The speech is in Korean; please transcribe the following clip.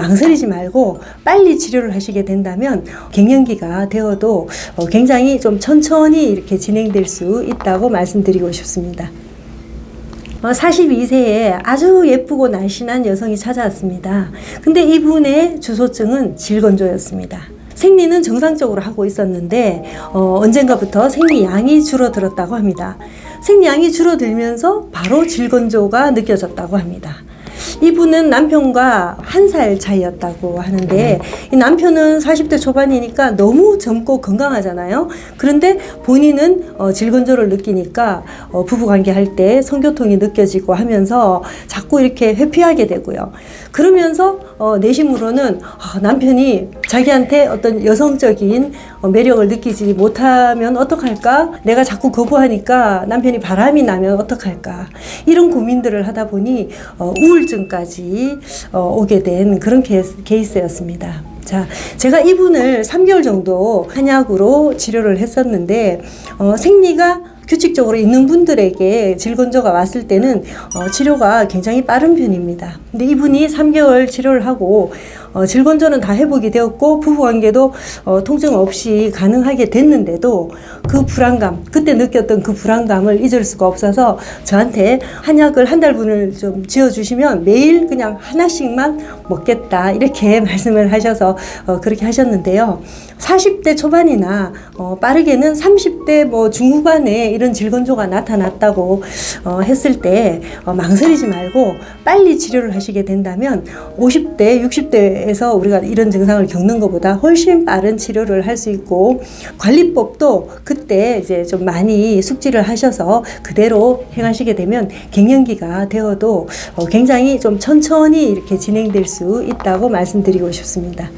망설이지 말고 빨리 치료를 하시게 된다면 갱년기가 되어도 어, 굉장히 좀 천천히 이렇게 진행될 수 있다고 말씀드리고 싶습니다. 어, 42세에 아주 예쁘고 날씬한 여성이 찾아왔습니다. 근데 이분의 주소증은 질건조였습니다. 생리는 정상적으로 하고 있었는데 어, 언젠가부터 생리 양이 줄어들었다고 합니다. 생리 양이 줄어들면서 바로 질건조가 느껴졌다고 합니다. 이분은 남편과 한 살 차이였다고 하는데 이 남편은 40대 초반이니까 너무 젊고 건강하잖아요. 그런데 본인은 어, 질건조를 느끼니까 어, 부부관계 할 때 성교통이 느껴지고 하면서 자꾸 이렇게 회피하게 되고요. 그러면서 어, 내심으로는 아, 남편이 자기한테 어떤 여성적인 어, 매력을 느끼지 못하면 어떡할까? 내가 자꾸 거부하니까 남편이 바람이 나면 어떡할까? 이런 고민들을 하다 보니 어, 우울증 까지 어, 오게 된 그런 케이스, 케이스였습니다. 자, 제가 이분을 3개월 정도 한약으로 치료를 했었는데 어, 생리가 규칙적으로 있는 분들에게 질건조가 왔을 때는 어, 치료가 굉장히 빠른 편입니다. 근데 이분이 3개월 치료를 하고 어, 질건조는 다 회복이 되었고 부부관계도 어, 통증 없이 가능하게 됐는데도 그 불안감 그때 느꼈던 그 불안감을 잊을 수가 없어서 저한테 한약을 한 달분을 좀 지어주시면 매일 그냥 하나씩만 먹겠다 이렇게 말씀을 하셔서 어, 그렇게 하셨는데요. 40대 초반이나 어, 빠르게는 30대 뭐 중후반에 이런 질건조가 나타났다고 어, 했을 때 어, 망설이지 말고 빨리 치료를 하시게 된다면 50대, 60대에서 우리가 이런 증상을 겪는 것보다 훨씬 빠른 치료를 할 수 있고 관리법도 그때 이제 좀 많이 숙지를 하셔서 그대로 행하시게 되면 갱년기가 되어도 어, 굉장히 좀 천천히 이렇게 진행될 수 있다고 말씀드리고 싶습니다.